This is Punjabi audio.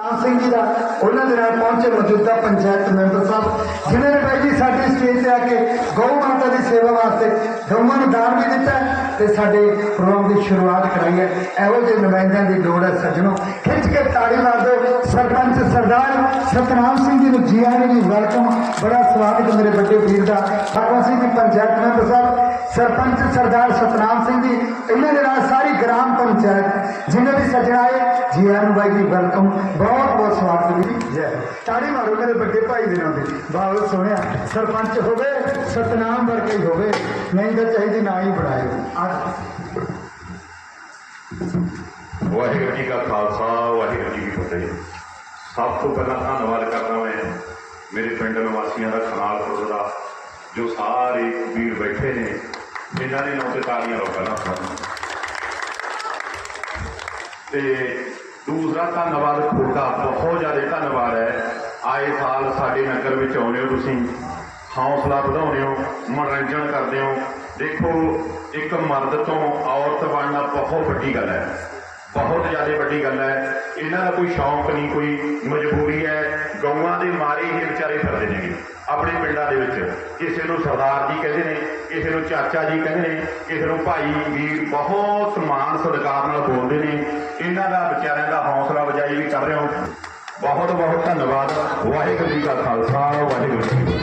ਆਮ ਸਿੰਘ ਜੀ ਦਾ, ਉਹਨਾਂ ਦੇ ਨਾਲ ਪਹੁੰਚੇ ਮੌਜੂਦਾ ਪੰਚਾਇਤ ਮੈਂਬਰ ਸਾਹਿਬ, ਜਿਨ੍ਹਾਂ ਨੇ ਬਾਈ ਜੀ ਸਾਡੇ ਸਟੇਜ ਤੇ ਆ ਕੇ ਗਊ ਮਾਤਾ ਦੀ ਸੇਵਾ ਵਾਸਤੇ ਗਊਆਂ ਨੂੰ ਦਾਨ ਵੀ ਦਿੱਤਾ ਤੇ ਸਾਡੇ ਪ੍ਰੋਗਰਾਮ ਦੀ ਸ਼ੁਰੂਆਤ ਕਰਾਈ ਹੈ। ਇਹੋ ਜਿਹੇ ਨੁਮਾਇੰਦਿਆਂ ਦੀ ਲੋੜ ਹੈ ਸੱਜਣੋ। ਖਿੱਚ ਕੇ ਤਾੜੀ ਮਾਰ ਦਿਓ। ਸਰਪੰਚ ਸਰਦਾਰ ਸਤਨਾਮ ਸਿੰਘ ਜੀ ਨੂੰ ਜੀ ਆਇਆਂ ਜੀ ਵੈਲਕਮ ਬੜਾ ਸਵਾਗਤ ਮੇਰੇ ਵੱਡੇ ਵੀਰ ਦਾ। ਬਾਬਾ ਸਿੰਘ ਜੀ, ਪੰਚਾਇਤ ਮੈਂਬਰ ਸਾਹਿਬ ਸਰਪੰਚ ਸਰਦਾਰ ਸਤਨਾਮ ਸਿੰਘ ਜੀ ਇਹਨਾਂ ਦੇ ਨਾਲ ਸਾਰੀ ਗ੍ਰਾਮ ਪੰਚਾਇਤ ਜਿੰਨੇ ਵੀ ਸੱਜਣ ਆਏ ਜੀ ਆਇਆਂ ਨੂੰ ਬਾਈ ਜੀ ਵੈਲਕਮ ਬਹੁਤ ਬਹੁਤ ਸਵਾਗਤ ਜੀ ਜੈ ਤਾੜੀ ਮਾਰੋ ਮੇਰੇ ਵੱਡੇ ਭਾਈ ਦੇ ਨਾਲ ਦੀ ਬਹੁਤ ਸੋਹਣਿਆ ਸਰਪੰਚ ਹੋਵੇ ਸਤਨਾਮ ਵਰਗਾ ਹੀ ਹੋਵੇ ਨਹੀਂ ਤਾਂ ਚਾਹੀਦੀ ਨਾ ਹੀ ਬਣਾਏ ਆ ਵਾਹਿਗੁਰੂ ਜੀ ਕਾ ਖਾਲਸਾ ਵਾਹਿਗੁਰੂ ਜੀ ਕੀ ਫਤਿਹ ਸਭ ਤੋਂ ਪਹਿਲਾਂ ਧੰਨਵਾਦ ਕਰਦਾ ਮੈਂ ਮੇਰੇ ਪਿੰਡ ਨਿਵਾਸੀਆਂ ਦਾ ਖਨਾਲਪੁਰ ਦਾ ਜੋ ਸਾਰੇ ਵੀਰ ਬੈਠੇ ਨੇ ਇਹਨਾਂ ਦੇ ਨਾਂ ਤੇ ਤਾਲੀਆਂ ਲਾਓ ਪਹਿਲਾਂ ਤੇ ਦੂਸਰਾ ਧੰਨਵਾਦ ਤੁਹਾਡਾ ਬਹੁਤ ਜ਼ਿਆਦਾ ਧੰਨਵਾਦ ਹੈ। ਆਏ ਸਾਲ ਸਾਡੇ ਨਗਰ ਵਿੱਚ ਆਉਂਦੇ ਹੋ ਤੁਸੀਂ, ਹੌਸਲਾ ਵਧਾਉਂਦੇ ਹੋ, ਮਨੋਰੰਜਨ ਕਰਦੇ ਹੋ। ਦੇਖੋ, ਇੱਕ ਮਰਦ ਤੋਂ ਔਰਤ ਬਣਨਾ ਬਹੁਤ ਵੱਡੀ ਗੱਲ ਹੈ। ਬਹੁਤ ਜ਼ਿਆਦਾ ਵੱਡੀ ਗੱਲ ਹੈ। ਇਹਨਾਂ ਦਾ ਕੋਈ ਸ਼ੌਂਕ ਨਹੀਂ, ਕੋਈ ਮਜਬੂਰੀ ਹੈ। ਗਊਆਂ ਦੇ ਮਾਰੇ ਹੀ ਵਿਚਾਰੇ ਫਿਰਦੇ ਨੇਗੇ ਆਪਣੇ ਪਿੰਡਾਂ ਦੇ ਵਿੱਚ ਕਿਸੇ ਨੂੰ ਸਰਦਾਰ ਜੀ ਕਹਿੰਦੇ ਨੇ, ਕਿਸੇ ਨੂੰ ਚਾਚਾ ਜੀ ਕਹਿੰਦੇ ਨੇ, ਕਿਸੇ ਨੂੰ ਭਾਈ ਵੀਰ ਬਹੁਤ ਮਾਣ ਸਤਿਕਾਰ ਨਾਲ ਬੋਲਦੇ ਨੇ। ਇਹਨਾਂ ਦਾ ਵਿਚਾਰਿਆਂ ਦਾ ਹੌਸਲਾ ਵਜਾਈ ਵੀ ਕਰ ਰਹੇ ਹੋ। ਬਹੁਤ ਬਹੁਤ ਧੰਨਵਾਦ। ਵਾਹਿਗੁਰੂ ਜੀ ਕਾ ਖਾਲਸਾ, ਵਾਹਿਗੁਰੂ ਜੀ